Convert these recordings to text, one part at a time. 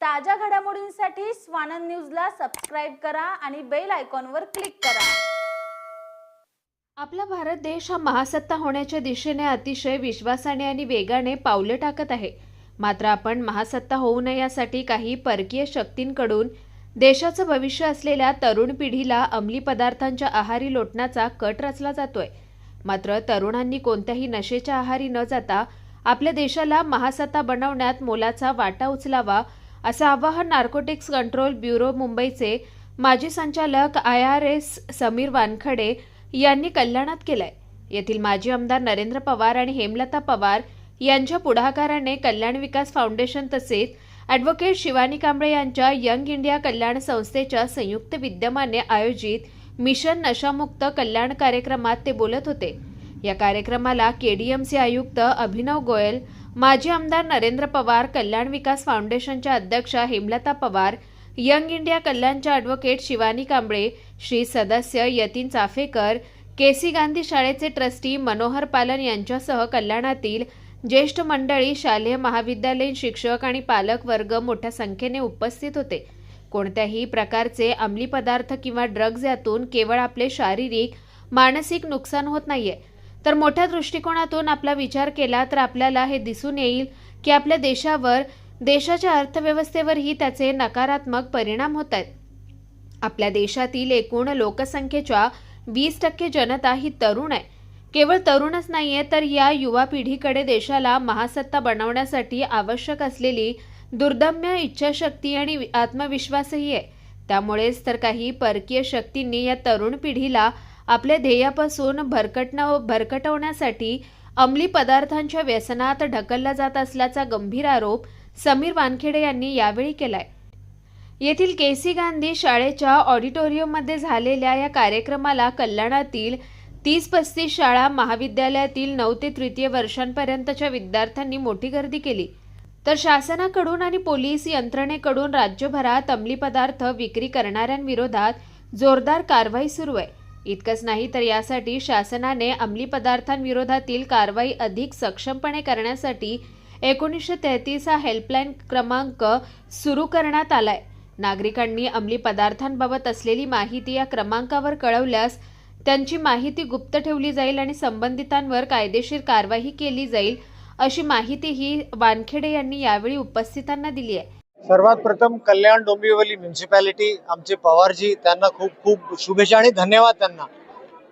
ताज्या घडामोडींसाठी स्वानंद न्यूजला सबस्क्राईब करा आणि बेल आयकॉनवर क्लिक करा. आपला भारत देश हा महासत्ता होण्याच्या दिशेने अतिशय विश्वासाने आणि वेगाने पावलं टाकत आहे. मात्र आपण महासत्ता होऊ नये यासाठी काही परकीय शक्तींकडून देशाचं भविष्य असलेल्या तरुण पिढीला अंमली पदार्थांच्या आहारी लोटण्याचा कट रचला जातोय. मात्र तरुणांनी कोणत्याही नशेच्या आहारी न जाता आपल्या देशाला महासत्ता बनवण्यात मोलाचा वाटा उचलावा असं आवाहन नार्कोटिक्स कंट्रोल ब्युरो मुंबईचे माजी संचालक I R S Sameer Wankhede यांनी कल्याणात केलंय. येथील माजी आमदार नरेंद्र पवार आणि हेमलता पवार यांच्या पुढाकाराने कल्याण विकास फाउंडेशन तसेच ॲडव्होकेट शिवानी कांबळे यांच्या यंग इंडिया कल्याण संस्थेच्या संयुक्त विद्यमाने आयोजित मिशन नशामुक्त कल्याण कार्यक्रमात ते बोलत होते. या कार्यक्रमाला केडीएमसी आयुक्त अभिनव गोयल माजी आमदार नरेंद्र पवार कल्याण विकास फाउंडेशनच्या अध्यक्षा हेमलता पवार यंग इंडिया कल्याणच्या ॲडव्होकेट शिवानी कांबळे श्री सदस्य यतीन चाफेकर केसी गांधी शाळेचे ट्रस्टी मनोहर पालन यांच्यासह कल्याणातील ज्येष्ठ मंडळी शालेय महाविद्यालयीन शिक्षक आणि पालक वर्ग मोठ्या संख्येने उपस्थित होते. कोणत्याही प्रकारचे अंमली पदार्थ किंवा ड्रग्ज यातून केवळ आपले शारीरिक मानसिक नुकसान होत नाहीये. तर मोठ्या दृष्टिकोनातून आपला विचार केला तर आपल्याला हे दिसून येईल की आपल्या देशावर देशाच्या अर्थव्यवस्थेवरही त्याचे नकारात्मक परिणाम होत आहेत. आपल्या देशातील एकूण लोकसंख्येच्या वीस टक्के जनता ही तरुण आहे. केवळ तरुणच नाहीये तर या युवा पिढीकडे देशाला महासत्ता बनवण्यासाठी आवश्यक असलेली दुर्दम्य इच्छाशक्ती आणि आत्मविश्वासही आहे. त्यामुळेच तर काही परकीय शक्तींनी या तरुण पिढीला आपल्या ध्येयापासून भरकटणं भरकटवण्यासाठी अंमली पदार्थांच्या व्यसनात ढकलला जात असल्याचा गंभीर आरोप समीर वानखेडे यांनी यावेळी केलाय. येथील केसी गांधी शाळेच्या ऑडिटोरियममध्ये झालेल्या या कार्यक्रमाला कल्याणातील तीस पस्तीस शाळा महाविद्यालयातील नऊ ते तृतीय वर्षांपर्यंतच्या विद्यार्थ्यांनी मोठी गर्दी केली. तर शासनाकडून आणि पोलीस यंत्रणेकडून राज्यभरात अंमली पदार्थ विक्री करणाऱ्यांविरोधात जोरदार कारवाई सुरू आहे. इतकंच नाही तर यासाठी शासनाने अंमली पदार्थांविरोधातील कारवाई अधिक सक्षमपणे करण्यासाठी एकोणीसशे तेहतीस हा हेल्पलाईन क्रमांक सुरू करण्यात आलाय. नागरिकांनी अंमली पदार्थांबाबत असलेली माहिती या क्रमांकावर कळवल्यास त्यांची माहिती गुप्त ठेवली जाईल आणि संबंधितांवर कायदेशीर कारवाई केली जाईल अशी माहितीही वानखेडे यांनी यावेळी उपस्थितांना दिली आहे. सर्वात प्रथम कल्याण डोंबिवली म्युन्सिपॅलिटी आमचे पवारजी त्यांना खूप खूप शुभेच्छा आणि धन्यवाद त्यांना.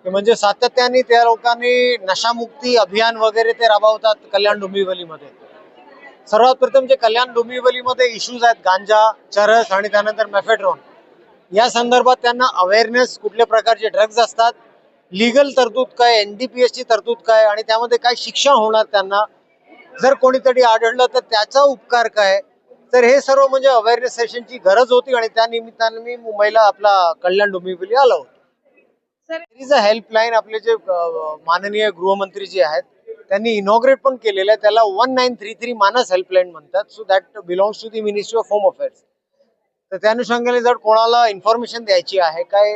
म्हणजे सातत्याने त्या लोकांनी नशामुक्ती अभियान वगैरे ते राबवतात कल्याण डोंबिवलीमध्ये. सर्वात प्रथम जे कल्याण डोंबिवलीमध्ये इश्यूज आहेत गांजा चरस आणि त्यानंतर मेफेड्रॉन या संदर्भात त्यांना अवेअरनेस कुठल्या प्रकारचे ड्रग्ज असतात लिगल तरतूद काय एन डी पी एसची तरतूद काय आणि त्यामध्ये काय शिक्षा होणार त्यांना जर कोणीतरी आढळलं तर त्याचा उपकार काय तर हे सर्व म्हणजे अवेअरनेस सेशनची गरज होती आणि त्या निमित्ताने मी मुंबईला आपला कल्याण डोंबिवली आलो होतो. इज अ हेल्पलाईन आपले जे माननीय गृहमंत्री जे आहेत त्यांनी इनॉग्रेट पण केलेलं आहे. त्याला one nine three three Manas helpline म्हणतात. So that belongs to the ministry of home affairs तर त्या अनुषंगाने जर कोणाला इन्फॉर्मेशन द्यायची आहे काय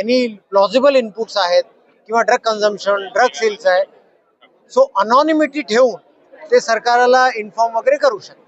एनी प्लॉजिबल इनपुट्स आहेत किंवा ड्रग कन्झम्पशन ड्रग सेल्स आहे सो अनॉनिमिटी ठेवून ते सरकारला इन्फॉर्म वगैरे करू शकतात.